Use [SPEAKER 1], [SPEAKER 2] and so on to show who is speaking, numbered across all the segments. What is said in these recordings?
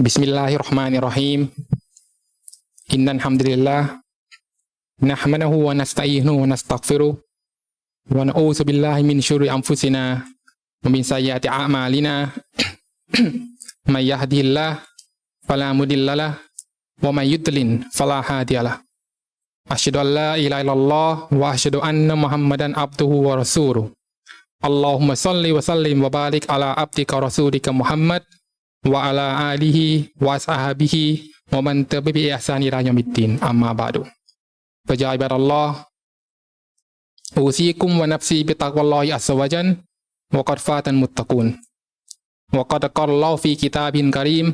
[SPEAKER 1] Bismillahirrahmanirrahim. Innal hamdalillah nahmaduhu wa nasta'inuhu wa nastaghfiruh wa na'udzu billahi min syururi anfusina wa min sayyiati a'malina. may yahdihillah fala mudhillalah wa may yudlil fala hadiyalah. Asyhadu an la ilaha illallah wa asyhadu anna Muhammadan abduhu wa rasuluh. Allahumma salli wa sallim wa barik ala abdika rasulika Muhammad عبدك ورسولك محمد وعلى آله وصحبه ومن تبع بإحسان إلى يوم الدين أما بعد فيا عباد الله أوصيكم ونفسي بتقوى الله عز وجل وقد فات المتقون وقد قال الله في كتاب كريم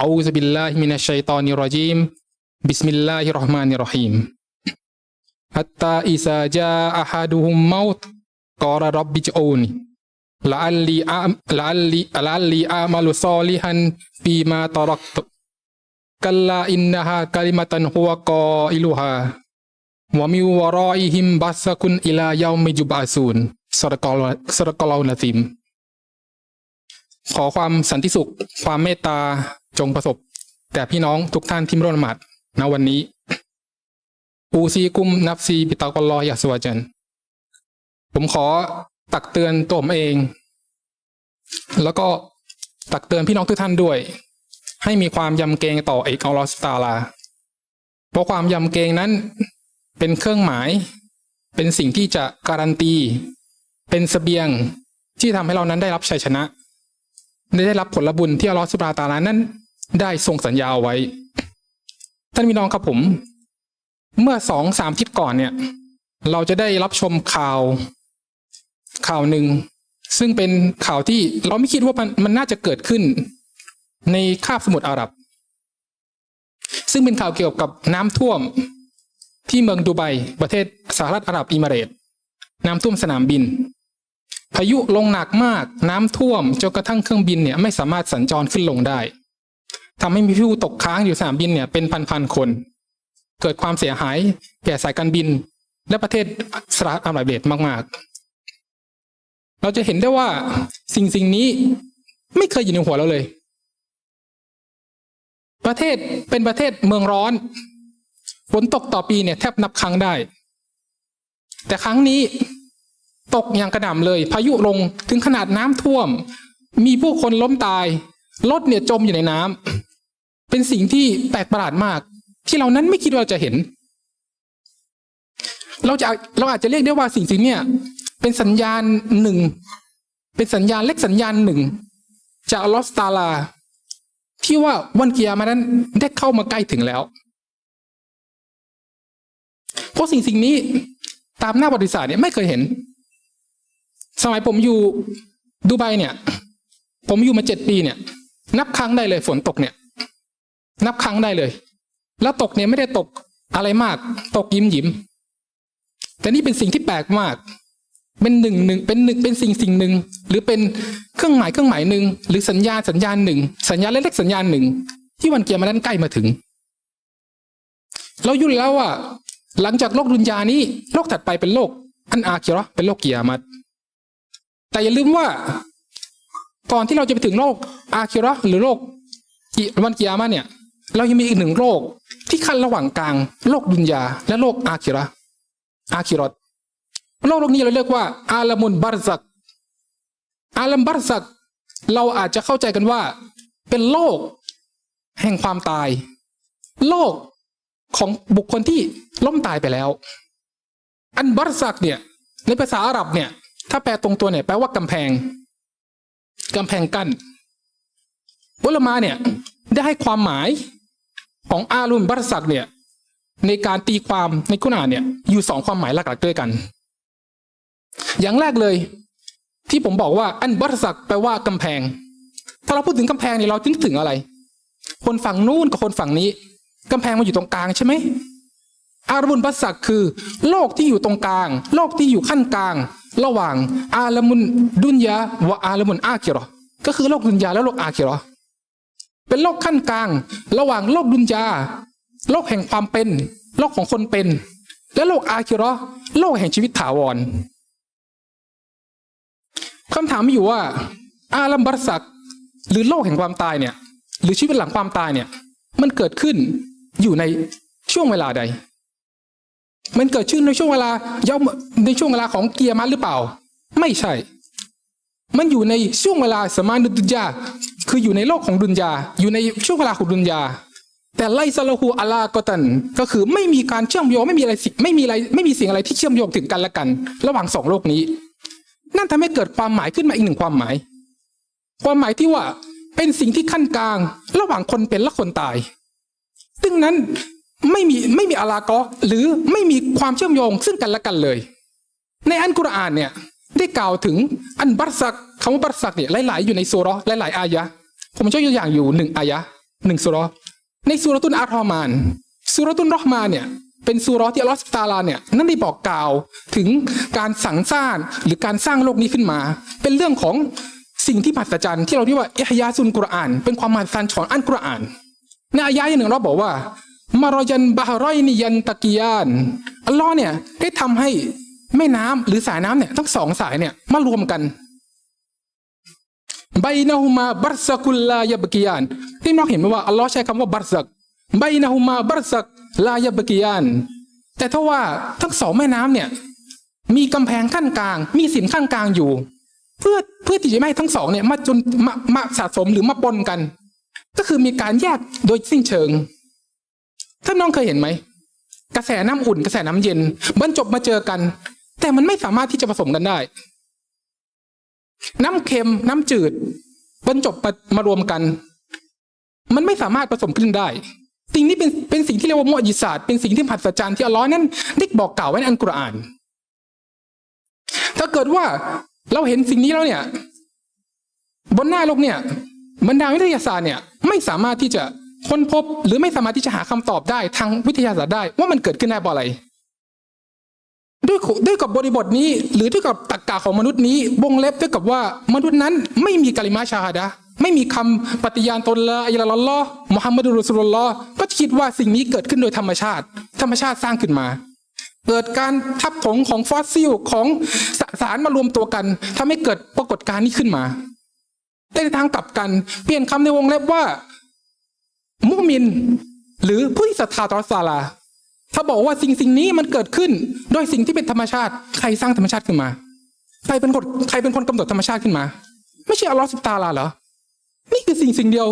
[SPEAKER 1] أعوذ بالله من الشيطان الرجيم بسم الله الرحمن الرحيم حتى إذا جاء أحدهم موت قال رب ละอัลลีอาละอัลลีละอัลลีอามาลุซอลิฮันปีมาตอรักตุกัลลาอินนะฮะกาลิมตันฮัวกออิลูฮาวามิวรออิฮิมบัสกุนอิลายามิจุบาซูนสรกอลสรกลอลนาซิม ขอความสันติสุข ความเมตตาจงประสบ แต่พี่น้องทุกท่านที่ร่วมละหมาดณวันนี้อูซีกุมนับซีปิตากอลลอยาสวาจันผมขอ ตักเตือนตัวผมเอง แล้วก็ตักเตือนพี่น้องทุกท่านด้วย ให้มีความยำเกรงต่อเอกอัลลอฮฺสตาลา เพราะความยำเกรงนั้นเป็นเครื่องหมาย เป็นสิ่งที่จะการันตี เป็นเสบียงที่ทำให้เรานั้นได้รับชัยชนะ ได้รับผลบุญที่อัลลอฮฺสุบฮาตาลานั้น ได้ทรงสัญญาเอาไว้ ท่านพี่น้องครับผม เมื่อสองสามทิตย์ก่อนเนี่ย เราจะได้รับชมข่าว ข่าวหนึ่ง ซึ่งเป็นข่าวที่เราไม่คิดว่ามันมันน่าจะเกิดขึ้น ในคาบสมุทรอาหรับ ซึ่งเป็นข่าวเกี่ยวกับน้ำท่วมที่เมืองดูไบประเทศสหรัฐอาหรับอิมิเรตน้ำท่วมสนามบิน พายุลงหนักมาก น้ำท่วมจนกระทั่งเครื่องบินเนี่ยไม่สามารถสัญจรขึ้นลงได้ทำให้มีผู้ตกค้างอยู่สนามบินเนี่ยเป็นพันๆคน เกิดความเสียหายแก่สายการบิน และประเทศสหรัฐอาหรับเอมิเรตมากๆ เราจะเห็นได้ว่าสิ่งสิ่งนี้ไม่เคยอยู่ในหัวเราเลย ประเทศเป็นประเทศเมืองร้อนฝนตกต่อปีเนี่ยแทบนับครั้งได้ แต่ครั้งนี้ตกอย่างกระหน่ำเลย พายุลงถึงขนาดน้ำท่วม มีผู้คนล้มตายรถเนี่ยจมอยู่ในน้ำเป็นสิ่งที่แปลกประหลาดมาก ที่เรานั้นไม่คิดว่าจะเห็น เราจะเราอาจจะเรียกได้ว่าสิ่งสิ่งเนี่ย เป็นสัญญาณหนึ่ง เป็นสัญญาณเล็กสัญญาณหนึ่ง จากอัลลอฮฺสตาลา ที่ว่าวันเกียร์มานั้นได้เข้ามาใกล้ถึงแล้ว เพราะสิ่งสิ่งนี้ตามหน้าประวัติศาสตร์เนี่ยไม่เคยเห็น สมัยผมอยู่ดูไบเนี่ย ผมอยู่มาเจ็ดปีเนี่ย นับครั้งได้เลยฝนตกเนี่ย นับครั้งได้เลย แล้วตกเนี่ยไม่ได้ตกอะไรมาก ตกยิ้มยิ้มแต่นี่เป็นสิ่งที่แปลกมาก เป็นหนึ่งหนึ่งเป็นหนึ่งเป็นสิ่งสิ่งหนึ่งหรือเป็นเครื่องหมายเครื่องหมายหนึ่งหรือสัญญาสัญญาณหนึ่งสัญญาเล็กๆสัญญาณหนึ่งที่วันเกียร์มานั้นใกล้มาถึง เราอยู่แล้วว่าหลังจากโลกดุนยานี้โลกถัดไปเป็นโลกอันอาคิเราะห์เป็นโลกเกียร์มัดแต่อย่าลืมว่าก่อนที่เราจะไปถึงโลกอาคิเระห์หรือโลกกิวันเกียรมาเนี่ย เรายังมีอีกหนึ่งโลกที่ขั้นระหว่างกลาง โลกดุนยาและโลกอาคิเระห์อาคิรอต โลกโลกนี้เราเรียกว่า อาลามุนบารซัก อาลัมบารซัก เราอาจจะเข้าใจกันว่า เป็นโลก แห่งความตาย โลกของบุคคลที่ล้มตายไปแล้ว อันบารซักเนี่ย ในภาษาอาหรับเนี่ย ถ้าแปลตรงตัวเนี่ยแปลว่ากำแพงกำแพงกั้นอุลมาเนี่ยได้ให้ความหมายของอาลุนบารซักเนี่ย ในการตีความในกุณอ่านเนี่ย อยู่สองความหมายหลักๆด้วยกัน อย่างแรกเลย ที่ผมบอกว่าอันบัตสักแปลว่ากำแพง ถ้าเราพูดถึงกำแพงเนี่ยเรานึกถึงอะไร คนฝั่งนู้นกับคนฝั่งนี้กำแพงมันอยู่ตรงกลางใช่ไหมอารมุนบัตสักคือ โลกที่อยู่ตรงกลาง โลกที่อยู่ขั้นกลาง ระหว่าง อาลามุนดุนยาวะอาลามุนอาคิรอก็คือโลกดุนยาและโลกอาคิรอเป็นโลกขั้นกลาง ระหว่างโลกดุนยาโลกแห่งความเป็น โลกของคนเป็น และโลกอาคิราะห์โลกแห่งชีวิตถาวร คำถามมีอยู่ว่า อาลัมบัรซักหรือโลกแห่งความตายเนี่ย หรือชีวิตหลังความตายเนี่ย มันเกิดขึ้นอยู่ในช่วงเวลาใด มันเกิดขึ้นในช่วงเวลาย่อมในช่วงเวลาของเกียร์มันหรือเปล่า ไม่ใช่ มันอยู่ในช่วงเวลาสมานุดุนยาคืออยู่ในโลกของดุนยา อยู่ในช่วงเวลาของดุนยา แต่ไลซาลาหูอัลากอตัน ก็คือไม่มีการเชื่อมโยงไม่มีอะไรสิไม่มีอะไรไม่มีสิ่งอะไรที่เชื่อมโยงถึงกันและกัน ระหว่างสองโลกนี้ นั่นทำให้เกิดความหมายขึ้นมาอีกหนึ่งความหมาย ความหมายที่ว่าเป็นสิ่งที่ขั้นกลาง ระหว่างคนเป็นและคนตาย ซึ่งนั้นไม่มีไม่มีอะลากอหรือไม่มีความเชื่อมโยงซึ่งกันและกันเลย ในอันกุรอานเนี่ยได้กล่าวถึงอันบัรซักคำว่าบัรซักเนี่ยหลาย ๆ อยู่ในสุราะห์หลาย ๆ อายะผมจะยกตัวอย่างอยู่หนึ่งอายะหนึ่งสุรในสุรตุนอัลรอมานสุรตุนรอห์มานเนี่ย เป็นสุเราะห์ที่อัลลอฮฺสุบฮานะฮูวะตาลาเนี่ยนั่นได้บอกกล่าวถึงการสั่งสร้างหรือการสร้างโลกนี้ขึ้นมา เป็นเรื่องของสิ่งที่มหัศจรรย์ที่เราเรียกว่าอิฮยาซุนกุรอาน เป็นความมหัศจรรย์ของอันกุรอานในอายะห์หนึ่งเราบอกว่ามารอยันบาฮรอยนิยันตะกียานอัลลอฮ์เนี่ยได้ทำให้แม่น้ำหรือสายน้ำเนี่ยทั้งสองสายเนี่ยมารวมกันไบนาฮูมาบัรซักุลลายบกียานที่น้องเห็นไหมว่าอัลลอฮ์ใช้คำว่าบัรซักไบนาฮูมาบัรซัก ลายบกียาน แต่ถ้าว่าทั้งสองแม่น้ำเนี่ย มีกำแพงขั้นกลาง มีสินขั้นกลางอยู่ เพื่อเพื่อที่จะไม่ให้ทั้งสองเนี่ยมาจนมามาสะสมหรือมาปนกัน ก็คือมีการแยกโดยสิ้นเชิงท่านน้องเคยเห็นไหมกระแสน้ำอุ่นกระแสน้ำเย็นบรรจบมาเจอกัน แต่มันไม่สามารถที่จะผสมกันได้ น้ำเค็มน้ำจืด บรรจบมามารวมกัน มันไม่สามารถผสมขึ้นได้ สิ่งนี้เป็นเป็นสิ่งที่เรียกว่ามุอญิศาสตร์เป็นสิ่งที่มหัศจรรย์ที่อัลลอฮ์นั้นได้บอกกล่าวไว้ในอัลกุรอาน ถ้าเกิดว่าเราเห็นสิ่งนี้แล้วเนี่ย บนหน้าโลกเนี่ยบรรดาวิทยาศาสตร์เนี่ย ไม่สามารถที่จะค้นพบ หรือไม่สามารถที่จะหาคำตอบได้ทางวิทยาศาสตร์ได้ ว่ามันเกิดขึ้นได้เพราะอะไรด้วยด้วยกับบริบทนี้ หรือด้วยกับตรรกะของมนุษย์นี้บงเล็บด้วยกับว่ามนุษย์นั้นไม่มีกาลิมาชาฮาดะ ไม่มีคำปฏิญาณตนละอิลลัลลอฮ์มุฮัมมัดุลรสุลลอฮ์ก็คิดว่าสิ่งนี้เกิดขึ้นโดยธรรมชาติ ธรรมชาติสร้างขึ้นมา เกิดการทับถมของฟอสซิลของสสารมารวมตัวกันทำให้เกิดปรากฏการณ์นี้ขึ้นมาแต่ในทางกลับกัน เปลี่ยนคำในวงเล็บว่า มุมิน หรือผู้ที่ศรัทธาต่ออัลาลา ถ้าบอกว่าสิ่งสิ่งนี้มันเกิดขึ้นโดยสิ่งที่เป็นธรรมชาติ ใครสร้างธรรมชาติขึ้นมา ใครเป็นคนใครเป็นคนกำหนดธรรมชาติขึ้นมา ไม่ใช่อัลลอฮ์สุบตาลาเหรอ นี่คือสิ่งสิ่งเดียว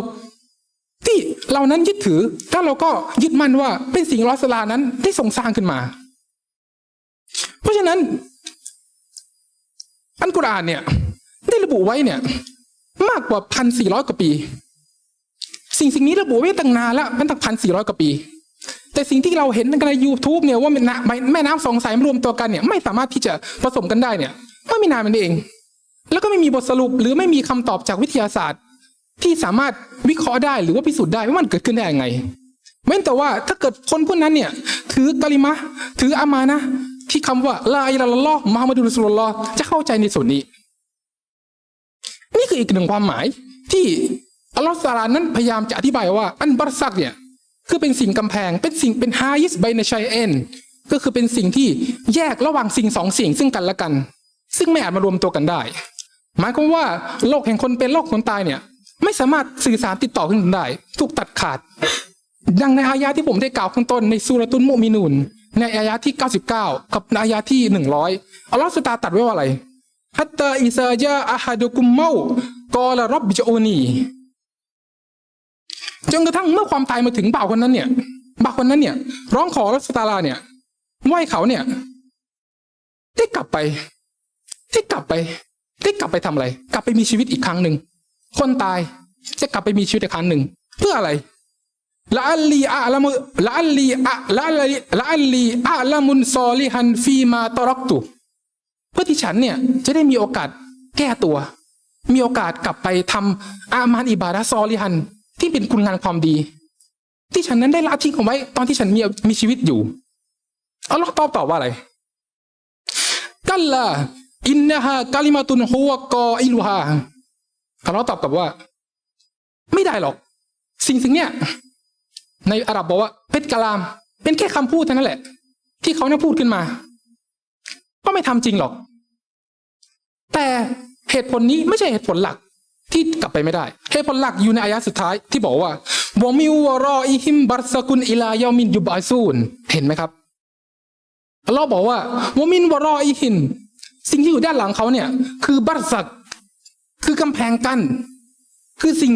[SPEAKER 1] ที่เรานั้นยึดถือถ้าเราก็ยึดมั่นว่าเป็นสิ่งลอฮ์สุบตาลานั้นได้ทรงสร้างขึ้นมา เพราะฉะนั้น อันกุรอานเนี่ย ได้ระบุไว้เนี่ย มากกว่าพันสี่ร้อยกว่าปี สิ่งสิ่งนี้ระบุไว้ตั้งนานแล้วมันตั้งพันสี่ร้อยกว่าปีแต่สิ่งที่เราเห็นใน YouTube เนี่ยว่าแม่น้ำแม่น้ำสองสายมารวมตัวกันเนี่ย ไม่สามารถที่จะผสมกันได้เนี่ยเมื่อไม่นานมันเอง แล้วก็ไม่มีบทสรุปหรือไม่มีคำตอบจากวิทยาศาสตร์ ที่สามารถวิเคราะห์ได้หรือว่าพิสูจน์ได้ว่ามันเกิดขึ้นได้ยังไงเว้นแต่ว่าถ้าเกิดคนพวกนั้นเนี่ยถือกะลิมะถืออามานะ ที่คำว่าลาอิลาลลอฮ์มุฮัมมัดุลสุลลอฮ์จะเข้าใจในส่วนนี้ นี่คืออีกหนึ่งความหมายที่อัลลอฮฺสตาลานั้นพยายามจะอธิบายว่า อันบัรซักเนี่ยคือเป็นสิ่งกำแพง เป็นสิ่งเป็นฮายิสไบในชัยเอ็นก็คือเป็นสิ่งที่แยกระหว่างสิ่งสองสิ่งซึ่งกันและกัน ซึ่งไม่อาจมารวมตัวกันได้ หมายความว่าโลกแห่งคนเป็นโลกคนตายเนี่ย ไม่สามารถสื่อสารติดต่อกันได้ ถูกตัดขาด ดังในอายะที่ผมได้กล่าวข้างต้นในสุรตุนมุมินูนในอายะที่ 99 กับในอายะที่ 100อัลลอฮฺสุตาตัดไว้ว่าอะไรฮัตตาอิซาจาอะฮัดุกุมเมากอลรับบิจโอนีจนกระทั่งเมื่อความตายมาถึงบ่าวคนนั้นเนี่ยบ่าวคนนั้นเนี่ย ร้องขอรัสตาลาเนี่ยไหวเขาเนี่ย ได้กลับไป ได้กลับไป ได้กลับไปทำอะไร กลับไปมีชีวิตอีกครั้งหนึ่ง คนตายจะกลับไปมีชีวิตอีกครั้งหนึ่ง เพื่ออะไรละอัลลีอะละมุละอัลลีอะละอัลลีละอัลลีอะละมุนซอลิฮันฟีมาตอรักตุเพื่อที่ฉันเนี่ยจะได้มีโอกาสแก้ตัว มีโอกาสกลับไปทำอามานอิบาดะซอลิฮัน ที่เป็นคุณงานความดี ที่ฉันนั้นได้ละทิ้งเอาไว้ ตอนที่ฉันมีมีชีวิตอยู่อัลลอฮ์ตอบตอบว่าอะไรกัลลาอินนะฮะกาลิมาตุนฮัวกออิลูฮา อัลลตอบกลับว่า ไม่ได้หรอก สิ่งสิ่งเนี้ยในอาหรับบอกว่าเป็นกะลาม เป็นแค่คำพูดเท่านั้นแหละ ที่เขาเนี่ยพูดขึ้นมา ก็ไม่ทำจริงหรอก แต่เหตุผลนี้ไม่ใช่เหตุผลหลักที่กลับไปไม่ได้เหตุผลหลักอยู่ในอายะสุดท้ายที่บอกว่าวอมิววรออิฮิมบัสกุลอิลายามินยุบาซูนเห็นไหมครับอัลลอฮ์บอกว่าวอมินวรออิฮิมสิ่งที่อยู่ด้านหลังเขาเนี่ย คือบัสัก คือกำแพงกั้น คือสิ่ง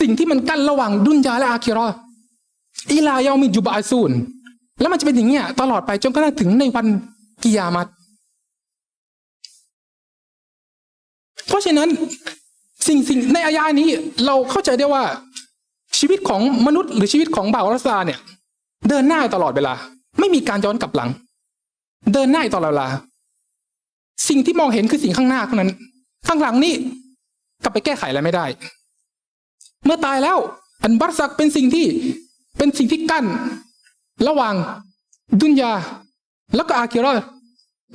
[SPEAKER 1] สิ่งที่มันกั้นระหว่างดุนยาและอาคิราะห์อิลายามินยุบาซูนแล้วมันจะเป็นอย่างเงี้ยตลอดไปจนกระทั่งถึงในวันกิยามัตเพราะฉะนั้นสิ่งสิ่งในอายานี้เราเข้าใจได้ว่า ชีวิตของมนุษย์หรือชีวิตของบ่าวรัสลาเนี่ย เดินหน้าตลอดเวลา ไม่มีการย้อนกลับหลัง เดินหน้าตลอดเวลา สิ่งที่มองเห็นคือสิ่งข้างหน้าเท่านั้น ข้างหลังนี่กลับไปแก้ไขอะไรไม่ได้ เมื่อตายแล้ว อันบัรซักเป็นสิ่งที่เป็นสิ่งที่กั้น ระหว่างดุนยา แล้วก็อาคิรา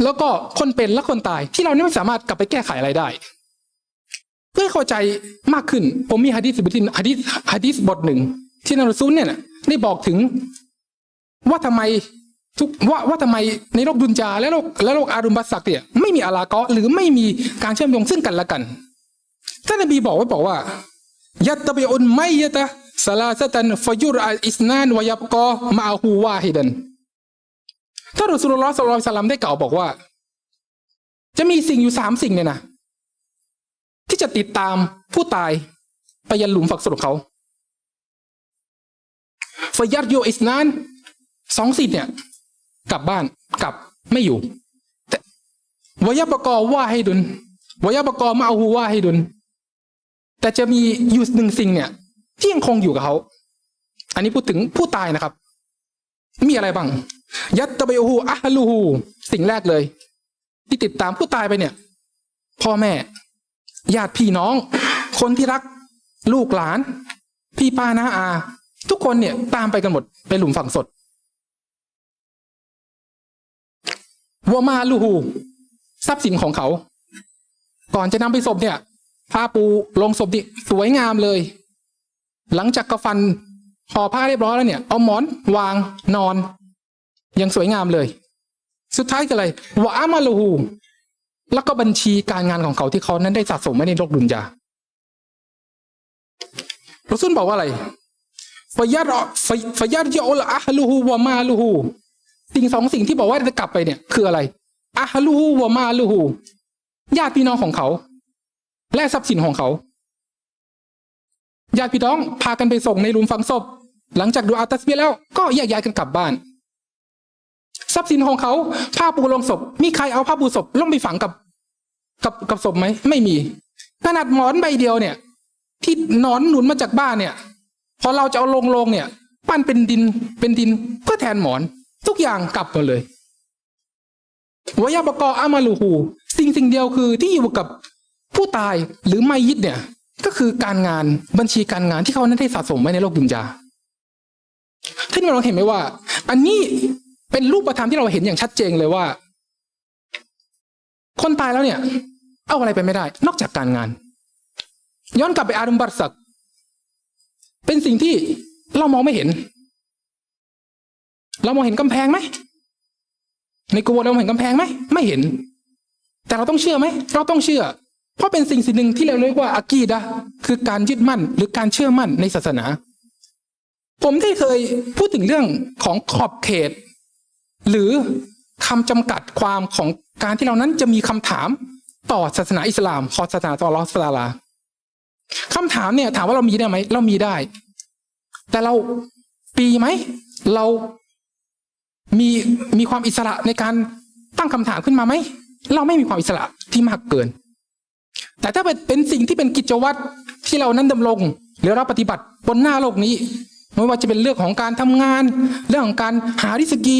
[SPEAKER 1] แล้วก็คนเป็นและคนตาย ที่เราไม่สามารถกลับไปแก้ไขอะไรได้ เพื่อเข้าใจมากขึ้น ผมมีฮะดีษบทที่ฮะดีษฮะดีษบทหนึ่ง ที่นารซูลเนี่ยได้บอกถึงว่าทำไม ทุกว่าว่าทำไมในโลกดุนจาและโลกและโลกอารุมบัสักเนี่ยไม่มีอาลากอหรือไม่มีการเชื่อมโยงซึ่งกันและกันท่านนบีบอกไว้บอกว่ายัตตะบิอุนไมยะตะสลาสตันฟยุรอัลอิสนานวยับกอมาอาฮูวาฮิดันท่านรอสูลุลลอฮ์ศ็อลลัลลอฮุอะลัลลัมได้กล่าวบอกว่า จะมีสิ่งอยู่สามสิ่งเนี่ยนะที่จะติดตามผู้ตายไปยันหลุมฝักศพของเขาฟยัดโยอิสนานสองสิ่งเนี่ย กลับบ้านกลับไม่อยู่แต่วยบกอว่าให้ดุนวยบกอมาเอาฮูว่าให้ดุนแต่จะมีอยู่หนึ่งสิ่งเนี่ยที่ยังคงอยู่กับเขา อันนี้พูดถึงผู้ตายนะครับ มีอะไรบ้าง ยัตตะเบฮูอะฮลูฮูสิ่งแรกเลย ที่ติดตามผู้ตายไปเนี่ย พ่อแม่ ญาติพี่น้อง คนที่รัก ลูกหลาน พี่ป้าน้าอา ทุกคนเนี่ยตามไปกันหมดไปหลุมฝังศพ วัวมาลูฮูทรัพย์สินของเขา ก่อนจะนำไปศพเนี่ยผ้าปูลงศพนี่สวยงามเลย หลังจากกระฟันห่อผ้าเรียบร้อยแล้วเนี่ย เอาหมอนวางนอน ยังสวยงามเลย สุดท้ายก็เลยวะอามาลูฮูแล้วก็บัญชีการงานของเขาที่เขานั้นได้สะสมไว้ในโลกดุนยาพระสุนบอกว่าอะไรฟยัดฟยัดยอลอะฮลูฮูวะมาลูฮู สิ่งสองสิ่งที่บอกว่าจะกลับไปเนี่ย คืออะไรอะฮลูฮูวะมาลูฮูญาติพี่น้องของเขา และทรัพย์สินของเขาญาติพี่น้องพากันไปส่งในหลุมฝังศพ หลังจากดูอาตัสเบียแล้วก็แยกย้ายกันกลับบ้าน ทรัพย์สินของเขาผ้าปูลงศพ มีใครเอาผ้าปูศพลงไปฝังกับ กับกับศพไหมไม่มีขนาดหมอนใบเดียวเนี่ย ที่นอนหนุนมาจากบ้านเนี่ย พอเราจะเอาลงลงเนี่ย ปั้นเป็นดินเป็นดินเพื่อแทนหมอน ทุกอย่างกลับหมดเลยวายาบกออามาลูฮูสิ่งสิ่งเดียวคือที่อยู่กับผู้ตายหรือไม่ยิดเนี่ย ก็คือการงานบัญชีการงานที่เขานั้นได้สะสมไว้ในโลกดุนยาท่านเราเห็นไหมว่า อันนี้เป็นรูปธรรมที่เราเห็นอย่างชัดเจนเลยว่า คนตายแล้วเนี่ย เอาอะไรไปไม่ได้ นอกจากการงาน ย้อนกลับไปอารุมบัตสักเป็นสิ่งที่เรามองไม่เห็น เรามองเห็นกำแพงไหมในกูโบเรามองเห็นกำแพงไหมไม่เห็น แต่เราต้องเชื่อไหมเราต้องเชื่อ เพราะเป็นสิ่งสิ่งหนึ่งที่เราเรียกว่าอากีดะคือการยึดมั่นหรือการเชื่อมั่นในศาสนา ผมได้เคยพูดถึงเรื่องของขอบเขต หรือคำจำกัดความของการที่เรานั้นจะมีคำถามต่อศาสนาอิสลามขอศาสนาต่อรอสลาลาคำถามเนี่ยถามว่าเรามีได้ไหมเรามีได้ แต่เราปีไหม เรา มีมีความอิสระในการตั้งคำถามขึ้นมาไหมเราไม่มีความอิสระที่มากเกิน แต่ถ้าเป็นเป็นสิ่งที่เป็นกิจวัตรที่เรานั้นดำรงหรือเราปฏิบัติบนหน้าโลกนี้ ไม่ว่าจะเป็นเรื่องของการทำงาน เรื่องของการหาริสกี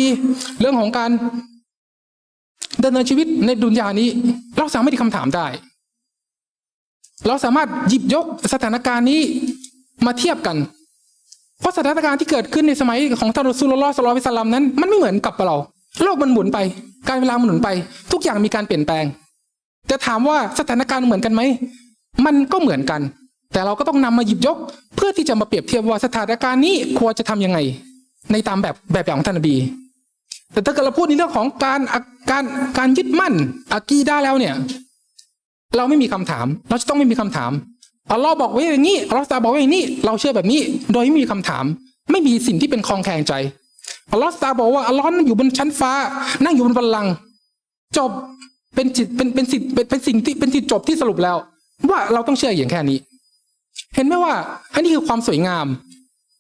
[SPEAKER 1] เรื่องของการดำเนินชีวิตในดุนยานี้ เราสามารถที่คำถามได้ เราสามารถหยิบยกสถานการณ์นี้มาเทียบกัน เพราะสถานการณ์ที่เกิดขึ้นในสมัยของท่านรอซูลลอสลลลลอฮุอะลัยฮิวะซัลลัมนั้น มันไม่เหมือนกับเรา โลกมันหมุนไป การเวลามันหมุนไป ทุกอย่างมีการเปลี่ยนแปลงแต่ถามว่าสถานการณ์เหมือนกันไหม มันก็เหมือนกัน แต่เราก็ต้องนำมาหยิบยก เพื่อที่จะมาเปรียบเทียบว่าสถานการณ์นี้ควรจะทำยังไง ในตามแบบแบบอย่างของท่านนบี แต่ถ้าเกิดเราพูดในเรื่องของการการการยึดมั่นอากีได้แล้วเนี่ย เราไม่มีคำถาม เราจะต้องไม่มีคำถาม อัลลอฮ์บอกไว้อย่างนี้อัลลอฮ์ตาบอกไว้อย่างนี้ เราเชื่อแบบนี้ โดยไม่มีคำถาม ไม่มีสิ่งที่เป็นคลองแคลงใจอัลลอฮ์ตาบอกว่าอัลลอฮ์นั่งอยู่บนชั้นฟ้า นั่งอยู่บนบัลลังก์จบเป็นจิตเป็นเป็นสิทธิ์เป็นสิ่งที่เป็นจิตจบที่สรุปแล้ว ว่าเราต้องเชื่ออย่างแค่นี้ เห็นไหมว่า อันนี้คือความสวยงาม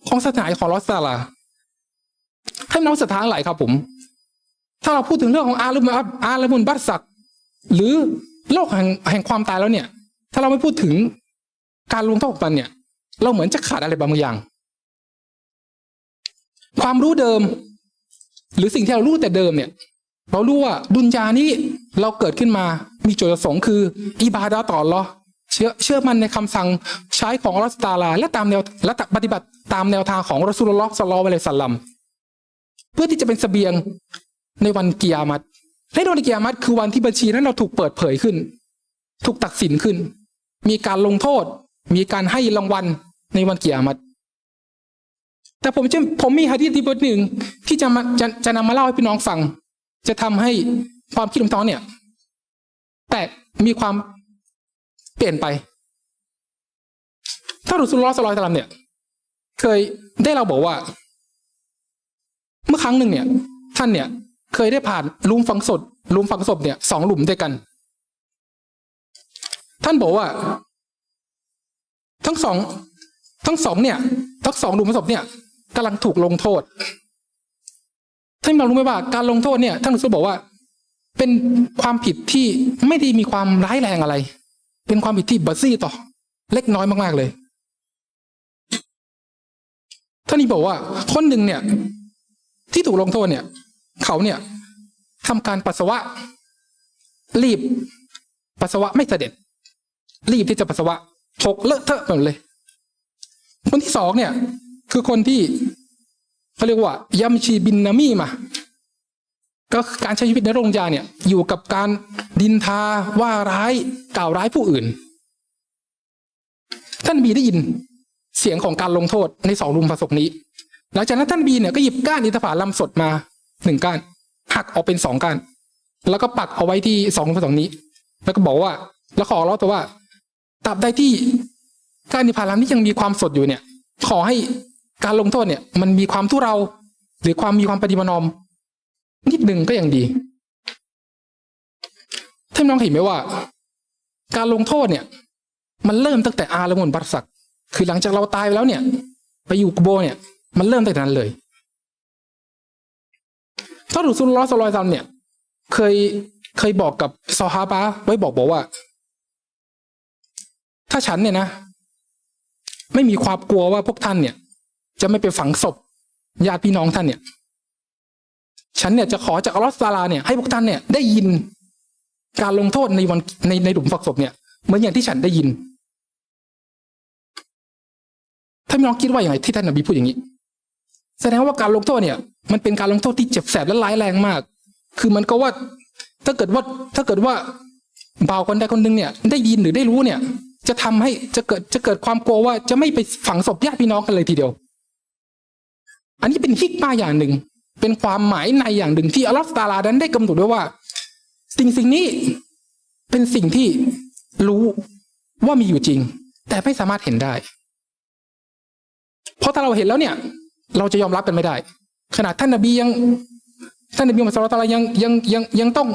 [SPEAKER 1] ของศาสนาของอลอฮ์ตาลาให้น้องศรัทธาหลายครับผม ถ้าเราพูดถึงเรื่องของอาลมุนอาลมุนบัตสักหรือโลกแห่งแห่งความตายแล้วเนี่ย ถ้าเราไม่พูดถึง การลงโทษของมันเนี่ย เราเหมือนจะขาดอะไรบางอย่าง ความรู้เดิม หรือสิ่งที่เรารู้แต่เดิมเนี่ย เรารู้ว่าดุนยานี้เราเกิดขึ้นมา มีจุดประสงค์คืออิบาดาต่ออัลลอเชื่อเชื่อมันในคำสั่งใช้ของอัลลอฮ์ตาลา และตามแนวและปฏิบัติตามแนวทางของรอสูลลลอฮ์สัลลัลลอฮุอะลัยฮิวะสัลลัมเพื่อที่จะเป็นเสบียงในวันกิยามัตในวันกิยามัตคือวันที่บัญชีนั้นเราถูกเปิดเผยขึ้น ถูกตัดสินขึ้น มีการลงโทษ มีการให้รางวัลในวันเกิยามัตแต่ผมจะผมมีฮะดีษที่บทหนึ่งที่จะมาจะจะนำมาเล่าให้พี่น้องฟัง จะทำให้ความคิดของน้องเนี่ย แต่มีความเปลี่ยนไปถ้ารุสุลลอสลอยตะลัมเนี่ย เคยได้เราบอกว่า เมื่อครั้งหนึ่งเนี่ย ท่านเนี่ย เคยได้ผ่านลุมฝังศพลุมฝังศพเนี่ยสองหลุมด้วยกัน ท่านบอกว่า ทั้งสอง ทั้งสองเนี่ย ทั้งสองหลุมศพเนี่ยกำลังถูกลงโทษท่านเรารู้ไหมว่าการลงโทษเนี่ยท่านรู้สึกบอกว่า เป็นความผิดที่ไม่ได้มีความร้ายแรงอะไร เป็นความผิดที่บัซี่ต่อ เล็กน้อยมากๆเลยท่านนี้บอกว่าคนหนึ่งเนี่ย ที่ถูกลงโทษเนี่ย เขาเนี่ยทำการปัสสาวะ รีบ ปัสสาวะไม่เสด็จ รีบที่จะปัสสาวะ ถกเลอะเทอะไปหมดเลย คนที่สองเนี่ย คือคนที่เขาเรียกว่ายัมชีบินนามีมา ก็คือการใช้ชีวิตในโรงยาเนี่ย อยู่กับการดินทาว่าร้ายกล่าวร้ายผู้อื่น ท่านบีได้ยินเสียงของการลงโทษในสองรุมประสบนี้ หลังจากนั้นท่านบีเนี่ยก็หยิบก้านอินทผลัมสดมาหนึ่งก้านหักออกเป็นสองก้าน แล้วก็ปักเอาไว้ที่สองรุมประสบนี้ แล้วก็บอกว่า แล้วขอร้องตัวว่า ตราบใดที่ก้านอินทผลัมที่ยังมีความสดอยู่เนี่ย ขอให้การลงโทษเนี่ย มันมีความทุเรา หรือความมีความปฏิบัตินอม นิดหนึ่งก็ยังดีท่านน้องเห็นไหมว่า การลงโทษเนี่ย มันเริ่มตั้งแต่อาละมุนบัตสักคือหลังจากเราตายไปแล้วเนี่ย ไปอยู่กโบเนี่ย มันเริ่มตั้งแต่นั้นเลยท่านรุสุลลอสลอยซัมเนี่ย เคยเคยบอกกับซอฮาบะไว้บอกบอกว่า ถ้าฉันเนี่ยนะ ไม่มีความกลัวว่าพวกท่านเนี่ย จะไม่ไปฝังศพญาติพี่น้องท่านเนี่ย ฉันเนี่ยจะขอจากอัลลอฮฺตาลาเนี่ยให้พวกท่านเนี่ยได้ยินการลงโทษในวันในในหลุมฝังศพเนี่ยเหมือนอย่างที่ฉันได้ยินท่านน้องคิดว่าอย่างไรที่ท่านนบีพูดอย่างนี้ แสดงว่าการลงโทษเนี่ย มันเป็นการลงโทษที่เจ็บแสบและร้ายแรงมาก คือมันก็ว่า ถ้าเกิดว่าถ้าเกิดว่าบ่าวคนใดคนหนึ่งเนี่ย ได้ยินหรือได้รู้เนี่ย จะทำให้จะเกิดจะเกิดความกลัวว่าจะไม่ไปฝังศพญาติพี่น้องกันเลยทีเดียว อันนี้เป็นฮิกมาอย่างหนึ่ง เป็นความหมายในอย่างหนึ่งที่อัลลอฮฺตาลานั้นได้กำหนดไว้ว่า สิ่งสิ่งนี้เป็นสิ่งที่รู้ว่ามีอยู่จริง แต่ไม่สามารถเห็นได้ เพราะถ้าเราเห็นแล้วเนี่ย เราจะยอมรับกันไม่ได้ ขนาดท่านนบียังท่านนบีมุฮัมมัดสุลตัลลายังยังยังยังต้อง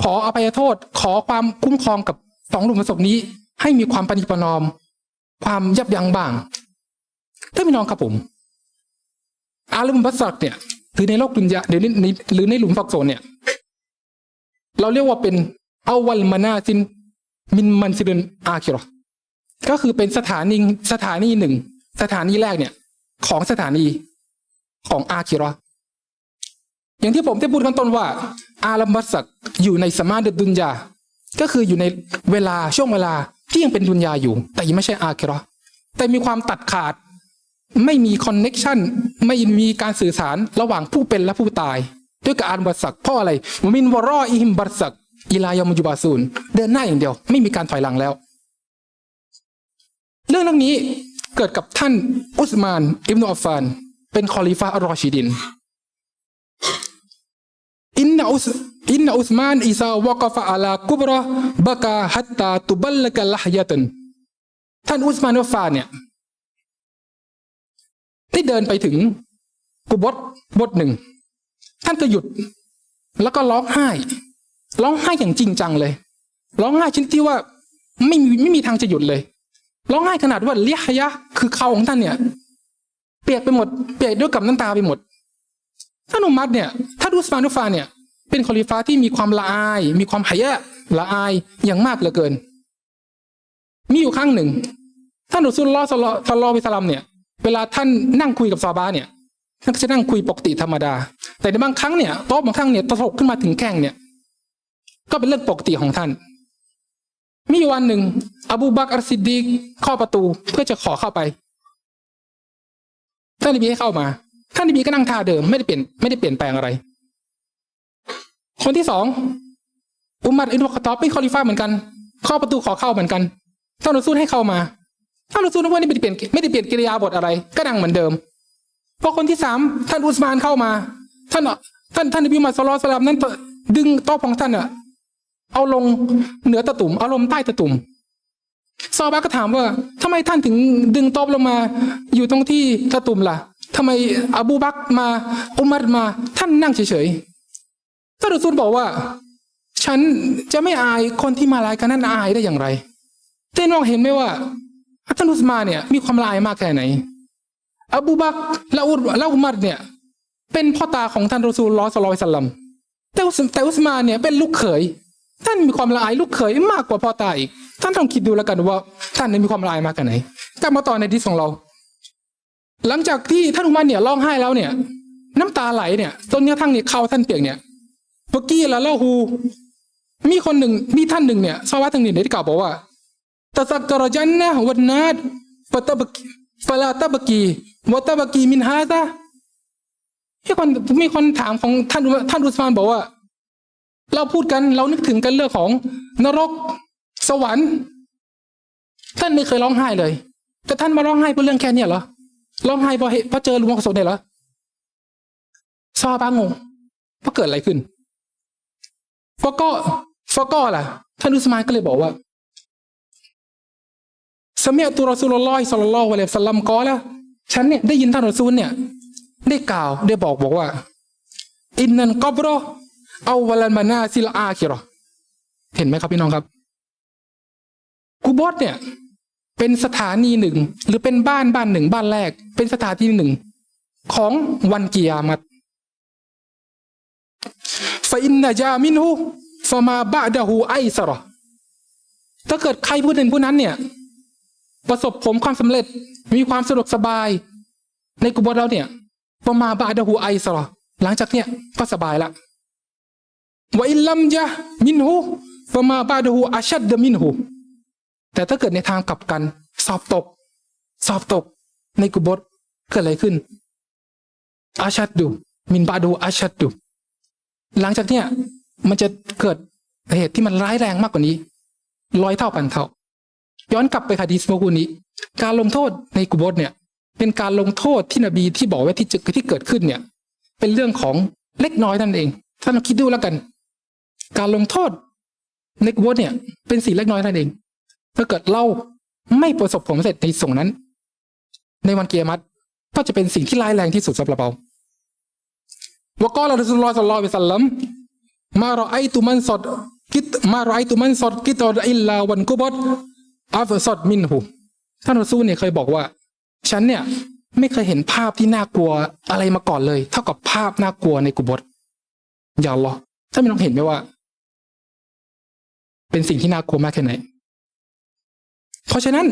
[SPEAKER 1] ขออภัยโทษ ขอความคุ้มครองกับสองหลุมศพนี้ ให้มีความปฏิปนอม ความยับยั้งบ้างท่านพี่น้องครับผม อาลุมบัสซักเนี่ยหรือในโลกดุนยาหรือในหรือในหลุมฝักโซนเนี่ย เราเรียกว่าเป็นอาวัลมานาซินมินมันซิลนอาคิรอก็คือเป็นสถานีสถานีหนึ่ง สถานีแรกเนี่ย ของสถานีของอาคิรออย่างที่ผมได้พูดข้างต้นว่า อาลัมบัสซักอยู่ในสมาดดุนยา ก็คืออยู่ในเวลาช่วงเวลา ที่ยังเป็นดุนยาอยู่ แต่ยังไม่ใช่อาคิรอแต่มีความตัดขาด ไม่มีคอนเน็กชันไม่มีการสื่อสารระหว่างผู้เป็นและผู้ตาย ด้วยการบัตสักเพราะอะไรมินวรออิฮิมบัตสักอิลายามุจุบาซูนเดินหน้าอย่างเดียว ไม่มีการถอยหลังแล้ว เรื่องเรื่องนี้เกิดกับท่านอุสมาน อิบนุอัฟฟาน เป็นคอลิฟาอัลรอชิดินอินนาอุส อินนอุสมานอิซาวกฟะอาลากุบรบะกาฮัตตาตุบัลลกะลฮยะตันท่านอุสมานวฟานเนี่ยได้เดินไปถึงกุบทบทหนึ่ง ท่านก็หยุด แล้วก็ร้องไห้ ร้องไห้อย่างจริงจังเลย ร้องไห้ชนิดที่ว่าไม่มีไม่มีทางจะหยุดเลย ร้องไห้ขนาดว่าเลียฮยะ คือเขาของท่านเนี่ย เปียกไปหมด เปียกด้วยกับน้ำตาไปหมดท่านอุมัดเนี่ยท่านอุสมานอุฟานเนี่ย เป็นคอลิฟ้าที่มีความละอาย มีความหายะละอายอย่างมากเหลือเกิน มีอยู่ครั้งหนึ่ง ท่านรอซูลลอฮ์ศ็อลลัลลอฮุอะลัยฮิวะซัลลัมเนี่ย เวลาท่านนั่งคุยกับซอฮาบะห์เนี่ยท่านก็จะนั่งคุยปกติธรรมดา แต่ในบางครั้งเนี่ยโต๊ะบางครั้งเนี่ยตลกขึ้นมาถึงแข้งเนี่ย ก็เป็นเรื่องปกติของท่าน มีวันหนึ่ง อบูบักอัสซิดดีเข้าประตูเพื่อจะขอเข้าไป ท่านนบีให้เข้ามา ท่านนบีก็นั่งท่าเดิมไม่ได้เปลี่ยนไม่ได้เปลี่ยนแปลงอะไร คนที่สองอุมัรอินุขตอบเป็นคอลิฟ้าเหมือนกันเข้าประตูขอเข้าเหมือนกันท่านรอซูลให้เข้ามาท่านรอซูลว่าไม่ได้เปลี่ยนไม่ได้เปลี่ยนกิริยาบทอะไร ก็นั่งเหมือนเดิมพอคนที่สามท่านอุสมานเข้ามา ท่านท่านท่านนบีมุฮัมมัดศ็อลอฮุอะลัยฮิวะซัลลัมนั้นดึงโต๊ะของท่านอะเอาลงเหนือตะตุ่มเอาลงใต้ตะตุ่มซอฮาบะก็ถามว่าทำไมท่านถึงดึงโต๊ะลงมา อยู่ตรงที่ตะตุ่มล่ะทำไมอบูบักมาอุมัรมา ท่านนั่งเฉยๆ ท่านรอซูลบอกว่า ฉันจะไม่อายคนที่มาลายกันนั้นอายได้อย่างไรเต้นมองเห็นไหมว่าท่านอุสมานเนี่ยมีความลายมากแค่ไหน อบูบักและอุรและอุมัรเนี่ย เป็นพ่อตาของท่านรอซูลลอสลลัลสัลลัมแต่อุสแต่อุสมานเนี่ยเป็นลูกเขย ท่านมีความละอายลูกเขยมากกว่าพ่อตาอีก ท่านลองคิดดูแล้วกันว่า ท่านเนี่ยมีความละอายมากแค่ไหนกลับมาต่อในดิสของเรา หลังจากที่ท่านอุมัรเนี่ยร้องไห้แล้วเนี่ย น้ำตาไหลเนี่ยจนกระทั่งเนี่ยเขาท่านเปียกเนี่ย เมื่อกี้ละเล่าฮู มีคนหนึ่ง มีท่านหนึ่งเนี่ยซาวะทางนี้ได้กล่าวบอกว่าตะซักกรจันนะวันนาดฟตะบกีฟลาตะบกีวตะบกีมินฮาซะมีคนมีคนถามของท่านท่านอุสมานบอกว่า เราพูดกันเรานึกถึงกันเรื่องของ นรก สวรรค์ ท่านไม่เคยร้องไห้เลย แต่ท่านมาร้องไห้เพราะเรื่องแค่เนี้ยเหรอร้องไห้เพราะเพราะเจอลุงกระสนเนี่ยเหรอซาบางงเพราะเกิดอะไรขึ้น ฟก็ฟก็ล่ะ ท่านอุสมานก็เลยบอกว่าสมัยตุรอซูลลอฮิสัลลัลลอฮุอะลัยฮิวะสลัมกอละฉันเนี่ยได้ยินท่านรอซูลเนี่ย ได้กล่าวได้บอกบอกว่า อินนันกอบรอเอาวลันมานาซิลอาคิรอเห็นไหมครับพี่น้องครับกูบอสเนี่ย เป็นสถานีหนึ่ง หรือเป็นบ้านบ้านหนึ่งบ้านแรก เป็นสถานที่หนึ่ง ของวันกิยามัต ฟอินนาจามินหูฟมาบะดะฮูไอซรอถ้าเกิดใครผู้หนึ่งผู้นั้นเนี่ย ประสบผลความสำเร็จมีความสะดวกสบาย ในกุบฏเราเนี่ยฟมาบะดะฮูไอซรอหลังจากเนี่ยก็สบายละวอิลลัมยะมินหูฟมาบะดะฮูอาชัดเดะมินหูแต่ถ้าเกิดในทางกลับกัน สอบตก สอบตก ในกุบฏเกิดอะไรขึ้นอาชัดดูมินบาดูอาชัดดู หลังจากเนี้ยมันจะเกิดเหตุที่มันร้ายแรงมากกว่านี้ร้อยเท่าพันเท่าย้อนกลับไปคดีสโมกุนี้ การลงโทษในกุบฏเนี่ย เป็นการลงโทษที่นบีที่บอกไว้ที่จะที่เกิดขึ้นเนี่ย เป็นเรื่องของเล็กน้อยนั่นเองท่านลองคิดดูแล้วกัน การลงโทษในกุบฏเนี่ย เป็นสิ่งเล็กน้อยนั่นเอง ถ้าเกิดเราไม่ประสบผลสำเร็จในส่งนั้น ในวันเกียรติก็จะเป็นสิ่งที่ร้ายแรงที่สุดสำหรับเรา วกอลาดุสุลลอสลัอวิสัลลัมมารอไอตุมันสดกิดมารอไอตุมันสดกิตอดอิลลาวันกุบดอัฟสดมินหูท่านรอซูลเนี่ยเคยบอกว่า ฉันเนี่ยไม่เคยเห็นภาพที่น่ากลัวอะไรมาก่อนเลย เท่ากับภาพน่ากลัวในกุบดอย่าหรอท่านไม่ต้องเห็นไหมว่า เป็นสิ่งที่น่ากลัวมากแค่ไหน เพราะฉะนั้น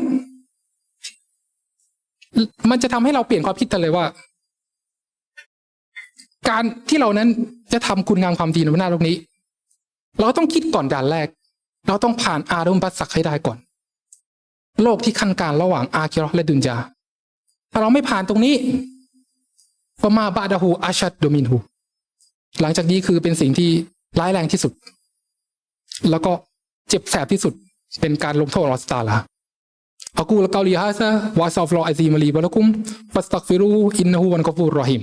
[SPEAKER 1] มันจะทำให้เราเปลี่ยนความคิดกันเลยว่า การที่เรานั้นจะทำคุณงามความดีในหน้าโลกนี้ เราต้องคิดก่อนด่านแรก เราต้องผ่านอารมณ์ปัสสักให้ได้ก่อน โลกที่ขั้นการระหว่างอาคิรอและดุนยาถ้าเราไม่ผ่านตรงนี้ก็มาบาดาหูอาชัดโดมินหูหลังจากนี้คือเป็นสิ่งที่ร้ายแรงที่สุด แล้วก็เจ็บแสบที่สุดเป็นการลงโทษรอสตาลาอากูลเกาลีฮาซะวาซาฟลอไอซีมาลีบาลกุมปัสตักฟิรูอินนหูวันกฟูรรอฮิม